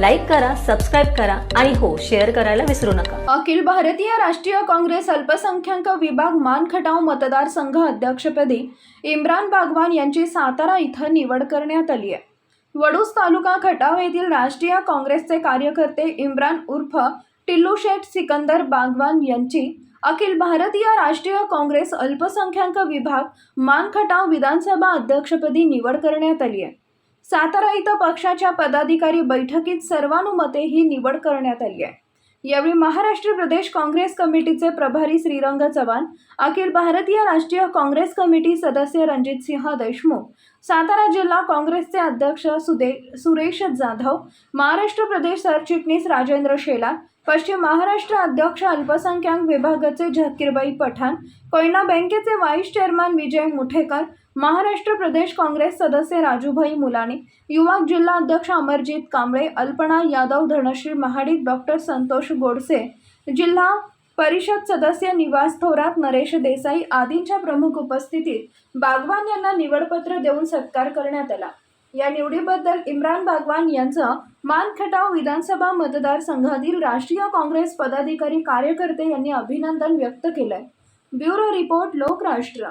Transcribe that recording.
Like करा subscribe करा आणि हो शेअर करायला विसरू नका. अखिल भारतीय राष्ट्रीय काँग्रेस अल्पसंख्याक विभाग मानखटाव मतदारसंघ अध्यक्षपदी इम्रान बागवान यांची सातारा इथं निवड करण्यात आली आहे. वडूस तालुका खटाव येथील राष्ट्रीय काँग्रेसचे कार्यकर्ते इम्रान उर्फ टिल्लू शेठ सिकंदर बागवान यांची अखिल भारतीय राष्ट्रीय काँग्रेस अल्पसंख्याक विभाग मानखटाव विधानसभा अध्यक्षपदी निवड करण्यात आली आहे. सातारा इथं पक्षाच्या पदाधिकारी बैठकीत सर्वानुमते ही निवड करण्यात आली आहे. यावेळी महाराष्ट्र प्रदेश काँग्रेस कमिटीचे प्रभारी श्रीरंग चव्हाण अखिल भारतीय राष्ट्रीय काँग्रेस कमिटी सदस्य रणजित सिंह देशमुख सातारा जिल्हा काँग्रेसचे अध्यक्ष सुदे सुरेश जाधव महाराष्ट्र प्रदेश सरचिटणीस राजेंद्र शेलार पश्चिम महाराष्ट्र अध्यक्ष अल्पसंख्याक विभागाचे झकीरबाई पठाण कोयना बँकेचे व्हाईस चेअरमन विजय मुठेकर महाराष्ट्र प्रदेश काँग्रेस सदस्य राजूभाई मुलाने युवक जिल्हा अध्यक्ष अमरजीत कांबळे अल्पना यादव धनश्री महाडिक डॉक्टर संतोष गोडसे जिल्हा परिषद सदस्य निवास थोरात नरेश देसाई आदींच्या प्रमुख उपस्थितीत बागवान यांना निवडपत्र देऊन सत्कार करण्यात आला. या निवडीबद्दल इम्रान बागवान यांचं मानखटाव विधानसभा मतदारसंघातील राष्ट्रीय काँग्रेस पदाधिकारी कार्यकर्ते यांनी अभिनंदन व्यक्त केलंय. Bureau report Lokrashtra.